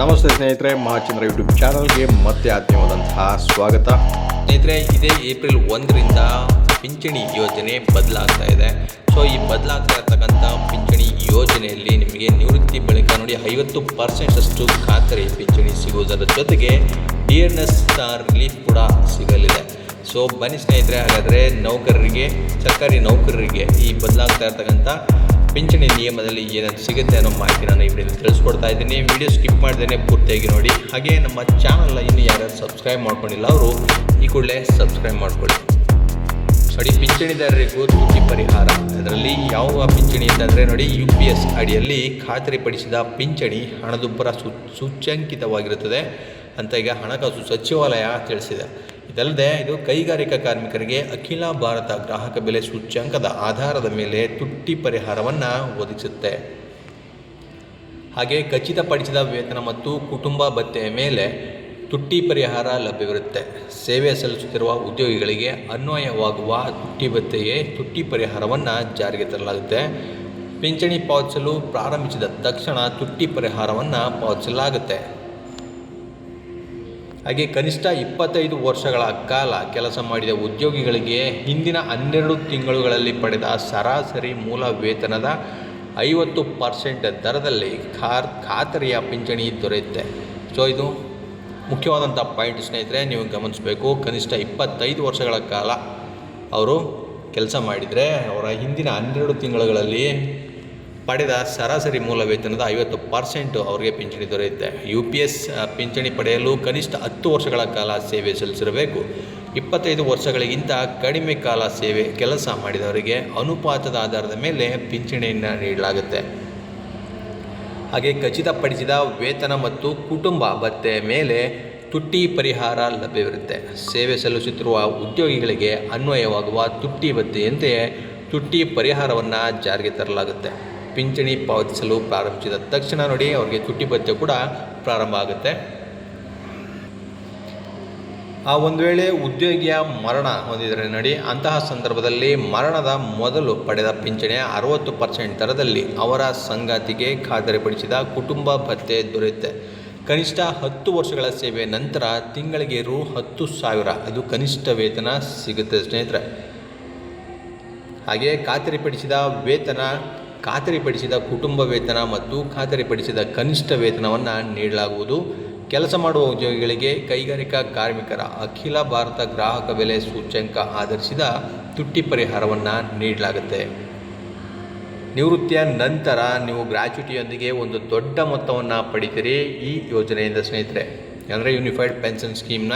ನಮಸ್ತೆ ಸ್ನೇಹಿತರೆ ಮಹಾಚಂದ್ರ ಯೂಟ್ಯೂಬ್ ಚಾನಲ್ಗೆ ಮತ್ತೆ ಆತ್ಮೀಯವಾದಂತಹ ಸ್ವಾಗತ. ಸ್ನೇಹಿತರೆ, ಇದೇ ಏಪ್ರಿಲ್ ಒಂದರಿಂದ ಪಿಂಚಣಿ ಯೋಜನೆ ಬದಲಾಗ್ತಾ ಇದೆ. ಸೊ ಈ ಬದಲಾಗ್ತಾ ಇರ್ತಕ್ಕಂಥ ಪಿಂಚಣಿ ಯೋಜನೆಯಲ್ಲಿ ನಿಮಗೆ ನಿವೃತ್ತಿ ಬಳಿಕ ನೋಡಿ ಐವತ್ತು ಪರ್ಸೆಂಟಷ್ಟು ಖಾತರಿ ಪಿಂಚಣಿ ಸಿಗುವುದರ ಜೊತೆಗೆ ಡಿ ಎಸ್ ರಿಲೀಫ್ ಕೂಡ ಸಿಗಲಿದೆ. ಸೊ ಬನ್ನಿ ಸ್ನೇಹಿತರೆ, ಹಾಗಾದರೆ ನೌಕರರಿಗೆ, ಸರ್ಕಾರಿ ನೌಕರರಿಗೆ ಈ ಬದಲಾಗ್ತಾ ಇರ್ತಕ್ಕಂಥ ಪಿಂಚಣಿ ನಿಯಮದಲ್ಲಿ ಏನಂತ ಸಿಗುತ್ತೆ ಅನ್ನೋ ಮಾಹಿತಿ ನಾನು ಈ ವಿಡಿಯೋದಲ್ಲಿ ತಿಳಿಸ್ಕೊಡ್ತಾ ಇದ್ದೀನಿ. ವಿಡಿಯೋ ಸ್ಕಿಪ್ ಮಾಡ್ದೇ ಪೂರ್ತಿಯಾಗಿ ನೋಡಿ. ಹಾಗೆ ನಮ್ಮ ಚಾನಲ್ನ ಇನ್ನು ಯಾರ್ಯಾರು ಸಬ್ಸ್ಕ್ರೈಬ್ ಮಾಡ್ಕೊಂಡಿಲ್ಲ ಅವರು ಈ ಕೂಡಲೇ ಸಬ್ಸ್ಕ್ರೈಬ್ ಮಾಡ್ಕೊಳ್ಳಿ. ನೋಡಿ ಪಿಂಚಣಿದಾರರಿಗೂ ತುಟಿ ಪರಿಹಾರ. ಅದರಲ್ಲಿ ಯಾವ ಪಿಂಚಣಿ ಅಂತಂದರೆ ನೋಡಿ ಯು ಪಿ ಎಸ್ ಅಡಿಯಲ್ಲಿ ಖಾತರಿಪಡಿಸಿದ ಪಿಂಚಣಿ ಹಣದುಬ್ಬರ ಸೂಚ್ಯಂಕಿತವಾಗಿರುತ್ತದೆ ಅಂತ ಈಗ ಹಣಕಾಸು ಸಚಿವಾಲಯ ತಿಳಿಸಿದೆ. ಇದಲ್ಲದೆ ಇದು ಕೈಗಾರಿಕಾ ಕಾರ್ಮಿಕರಿಗೆ ಅಖಿಲ ಭಾರತ ಗ್ರಾಹಕ ಬೆಲೆ ಸೂಚ್ಯಂಕದ ಆಧಾರದ ಮೇಲೆ ತುಟ್ಟಿ ಪರಿಹಾರವನ್ನು ಒದಗಿಸುತ್ತೆ. ಹಾಗೆ ಖಚಿತಪಡಿಸಿದ ವೇತನ ಮತ್ತು ಕುಟುಂಬ ಭತ್ಯೆಯ ಮೇಲೆ ತುಟ್ಟಿ ಪರಿಹಾರ ಲಭ್ಯವಿರುತ್ತೆ. ಸೇವೆ ಸಲ್ಲಿಸುತ್ತಿರುವ ಉದ್ಯೋಗಿಗಳಿಗೆ ಅನ್ವಯವಾಗುವ ತುಟ್ಟಿ ಭತ್ತೆಯೇ ತುಟ್ಟಿ ಪರಿಹಾರವನ್ನು ಜಾರಿಗೆ ತರಲಾಗುತ್ತೆ. ಪಿಂಚಣಿ ಪಾವತಿಸಲು ಪ್ರಾರಂಭಿಸಿದ ತಕ್ಷಣ ತುಟ್ಟಿ ಪರಿಹಾರವನ್ನು ಪಾವತಿಸಲಾಗುತ್ತೆ. ಹಾಗೆ ಕನಿಷ್ಠ ಇಪ್ಪತ್ತೈದು ವರ್ಷಗಳ ಕಾಲ ಕೆಲಸ ಮಾಡಿದ ಉದ್ಯೋಗಿಗಳಿಗೆ ಹಿಂದಿನ ಹನ್ನೆರಡು ತಿಂಗಳುಗಳಲ್ಲಿ ಪಡೆದ ಸರಾಸರಿ ಮೂಲ ವೇತನದ ಐವತ್ತು ಪರ್ಸೆಂಟ್ ದರದಲ್ಲಿ ಖಾರ್, ಖಾತರಿಯ ಪಿಂಚಣಿ ದೊರೆಯುತ್ತೆ. ಸೊ ಇದು ಮುಖ್ಯವಾದಂಥ ಪಾಯಿಂಟ್ ಸ್ನೇಹಿತರೆ, ನೀವು ಗಮನಿಸಬೇಕು, ಕನಿಷ್ಠ ಇಪ್ಪತ್ತೈದು ವರ್ಷಗಳ ಕಾಲ ಅವರು ಕೆಲಸ ಮಾಡಿದರೆ ಅವರ ಹಿಂದಿನ ಹನ್ನೆರಡು ತಿಂಗಳುಗಳಲ್ಲಿ ಪಡೆದ ಸರಾಸರಿ ಮೂಲ ವೇತನದ ಐವತ್ತು ಪರ್ಸೆಂಟು ಅವರಿಗೆ ಪಿಂಚಣಿ ದೊರೆಯುತ್ತೆ. ಯು ಪಿ ಎಸ್ ಪಿಂಚಣಿ ಪಡೆಯಲು ಕನಿಷ್ಠ ಹತ್ತು ವರ್ಷಗಳ ಕಾಲ ಸೇವೆ ಸಲ್ಲಿಸಿರಬೇಕು. ಇಪ್ಪತ್ತೈದು ವರ್ಷಗಳಿಗಿಂತ ಕಡಿಮೆ ಕಾಲ ಸೇವೆ ಕೆಲಸ ಮಾಡಿದವರಿಗೆ ಅನುಪಾತದ ಆಧಾರದ ಮೇಲೆ ಪಿಂಚಣಿಯನ್ನು ನೀಡಲಾಗುತ್ತೆ. ಹಾಗೆ ಖಚಿತಪಡಿಸಿದ ವೇತನ ಮತ್ತು ಕುಟುಂಬ ಭತ್ತೆ ಮೇಲೆ ತುಟ್ಟಿ ಪರಿಹಾರ ಲಭ್ಯವಿರುತ್ತೆ. ಸೇವೆ ಸಲ್ಲಿಸುತ್ತಿರುವ ಉದ್ಯೋಗಿಗಳಿಗೆ ಅನ್ವಯವಾಗುವ ತುಟ್ಟಿ ಭತ್ತೆಯಂತೆಯೇ ತುಟ್ಟಿ ಪರಿಹಾರವನ್ನು ಜಾರಿಗೆ ತರಲಾಗುತ್ತೆ. ಪಿಂಚಣಿ ಪಾವತಿಸಲು ಪ್ರಾರಂಭಿಸಿದ ತಕ್ಷಣ ನೋಡಿ ಅವರಿಗೆ ತುಟ್ಟಿ ಭತ್ಯೆ ಕೂಡ ಪ್ರಾರಂಭ ಆಗುತ್ತೆ. ಆ ಒಂದು ವೇಳೆ ಉದ್ಯೋಗಿಯ ಮರಣ ಹೊಂದಿದರೆ ನೋಡಿ, ಅಂತಹ ಸಂದರ್ಭದಲ್ಲಿ ಮರಣದ ಮೊದಲು ಪಡೆದ ಪಿಂಚಣಿಯ ಅರವತ್ತು ಪರ್ಸೆಂಟ್ ದರದಲ್ಲಿ ಅವರ ಸಂಗಾತಿಗೆ ಖಾತರಿಪಡಿಸಿದ ಕುಟುಂಬ ಭತ್ಯೆ ದೊರೆಯುತ್ತೆ. ಕನಿಷ್ಠ ಹತ್ತು ವರ್ಷಗಳ ಸೇವೆ ನಂತರ ತಿಂಗಳಿಗೆ ರು ಹತ್ತು ಸಾವಿರ, ಅದು ಕನಿಷ್ಠ ವೇತನ ಸಿಗುತ್ತೆ ಸ್ನೇಹಿತರೆ. ಹಾಗೆ ಖಾತರಿಪಡಿಸಿದ ವೇತನ ಖಾತರಿಪಡಿಸಿದ ಕುಟುಂಬ ವೇತನ ಮತ್ತು ಖಾತರಿಪಡಿಸಿದ ಕನಿಷ್ಠ ವೇತನವನ್ನು ನೀಡಲಾಗುವುದು. ಕೆಲಸ ಮಾಡುವ ಉದ್ಯೋಗಿಗಳಿಗೆ ಕೈಗಾರಿಕಾ ಕಾರ್ಮಿಕರ ಅಖಿಲ ಭಾರತ ಗ್ರಾಹಕ ಬೆಲೆ ಸೂಚ್ಯಂಕ ಆಧರಿಸಿದ ತುಟ್ಟಿ ಪರಿಹಾರವನ್ನು ನೀಡಲಾಗುತ್ತೆ. ನಿವೃತ್ತಿಯ ನಂತರ ನೀವು ಗ್ರ್ಯಾಚ್ಯುಟಿಯೊಂದಿಗೆ ಒಂದು ದೊಡ್ಡ ಮೊತ್ತವನ್ನು ಪಡಿತೀರಿ ಈ ಯೋಜನೆಯಿಂದ ಸ್ನೇಹಿತರೆ. ಅಂದರೆ ಯೂನಿಫೈಡ್ ಪೆನ್ಷನ್ ಸ್ಕೀಮ್ನ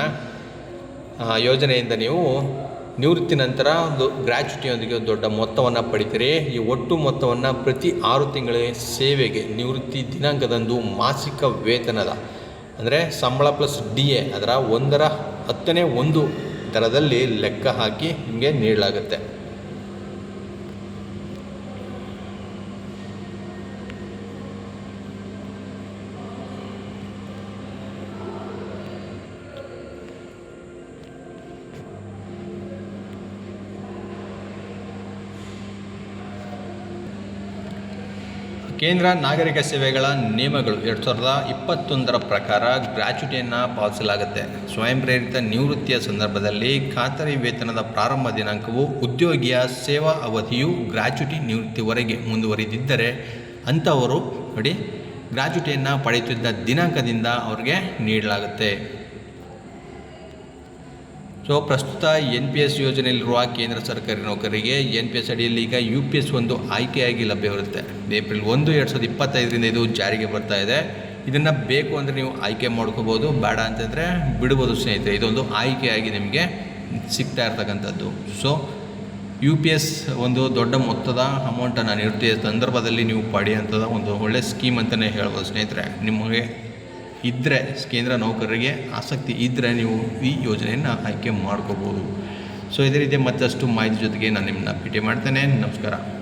ಯೋಜನೆಯಿಂದ ನೀವು ನಿವೃತ್ತಿ ನಂತರ ಒಂದು ಗ್ರ್ಯಾಚ್ಯುಟಿಯೊಂದಿಗೆ ಒಂದು ದೊಡ್ಡ ಮೊತ್ತವನ್ನು ಪಡಿತರೆ. ಈ ಒಟ್ಟು ಮೊತ್ತವನ್ನು ಪ್ರತಿ ಆರು ತಿಂಗಳ ಸೇವೆಗೆ ನಿವೃತ್ತಿ ದಿನಾಂಕದಂದು ಮಾಸಿಕ ವೇತನದ ಅಂದರೆ ಸಂಬಳ ಪ್ಲಸ್ ಡಿ ಎ ಅದರ ಒಂದರ ಹತ್ತನೇ ಒಂದು ದರದಲ್ಲಿ ಲೆಕ್ಕ ಹಾಕಿ ನಿಮಗೆ ನೀಡಲಾಗುತ್ತೆ. ಕೇಂದ್ರ ನಾಗರಿಕ ಸೇವೆಗಳ ನಿಯಮಗಳು ಎರಡು ಸಾವಿರದ ಇಪ್ಪತ್ತೊಂದರ ಪ್ರಕಾರ ಗ್ರ್ಯಾಚ್ಯುಟಿಯನ್ನು ಪಾವತಿಸಲಾಗುತ್ತೆ ಸ್ವಯಂ ಪ್ರೇರಿತ ನಿವೃತ್ತಿಯ ಸಂದರ್ಭದಲ್ಲಿ ಖಾತರಿ ವೇತನದ ಪ್ರಾರಂಭ ದಿನಾಂಕವು ಉದ್ಯೋಗಿಯ ಸೇವಾ ಅವಧಿಯು ಗ್ರ್ಯಾಚ್ಯುಟಿ ನಿವೃತ್ತಿವರೆಗೆ ಮುಂದುವರಿದಿದ್ದರೆ ಅಂಥವರು ನೋಡಿ ಗ್ರ್ಯಾಚ್ಯುಟಿಯನ್ನು ಪಡೆಯುತ್ತಿದ್ದ ದಿನಾಂಕದಿಂದ ಅವರಿಗೆ ನೀಡಲಾಗುತ್ತೆ. ಸೊ ಪ್ರಸ್ತುತ ಎನ್ ಪಿ ಎಸ್ ಯೋಜನೆಯಲ್ಲಿರುವ ಕೇಂದ್ರ ಸರ್ಕಾರಿ ನೌಕರರಿಗೆ ಎನ್ ಪಿ ಎಸ್ ಅಡಿಯಲ್ಲಿ ಈಗ ಯು ಪಿ ಎಸ್ ಒಂದು ಆಯ್ಕೆಯಾಗಿ ಲಭ್ಯವಿರುತ್ತೆ ಏಪ್ರಿಲ್ ಒಂದು, ಎರಡು ಸಾವಿರದ ಇಪ್ಪತ್ತೈದರಿಂದ ಇದು ಜಾರಿಗೆ ಬರ್ತಾ ಇದೆ. ಇದನ್ನು ಬೇಕು ಅಂದರೆ ನೀವು ಆಯ್ಕೆ ಮಾಡ್ಕೋಬೋದು, ಬೇಡ ಅಂತಂದರೆ ಬಿಡ್ಬೋದು ಸ್ನೇಹಿತರೆ. ಇದೊಂದು ಆಯ್ಕೆಯಾಗಿ ನಿಮಗೆ ಸಿಗ್ತಾ ಇರ್ತಕ್ಕಂಥದ್ದು. ಸೊ ಯು ಪಿ ಎಸ್ ಒಂದು ದೊಡ್ಡ ಮೊತ್ತದ ಅಮೌಂಟನ್ನು ನೀಡುತ್ತಿದ್ದ ಸಂದರ್ಭದಲ್ಲಿ ನೀವು ಪಡೆಯುವಂಥದ್ದು ಒಂದು ಒಳ್ಳೆಯ ಸ್ಕೀಮ್ ಅಂತಲೇ ಹೇಳ್ಬೋದು ಸ್ನೇಹಿತರೆ. ನಿಮಗೆ ಇದ್ದರೆ ಕೇಂದ್ರ ನೌಕರರಿಗೆ ಆಸಕ್ತಿ ಇದ್ದರೆ ನೀವು ಈ ಯೋಜನೆಯನ್ನು ಆಯ್ಕೆ ಮಾಡ್ಕೋಬೋದು. ಸೊ ಇದೇ ರೀತಿ ಮತ್ತಷ್ಟು ಮಾಹಿತಿ ಜೊತೆಗೆ ನಾನು ನಿಮ್ಮನ್ನ ಭೇಟಿ ಮಾಡ್ತೇನೆ. ನಮಸ್ಕಾರ.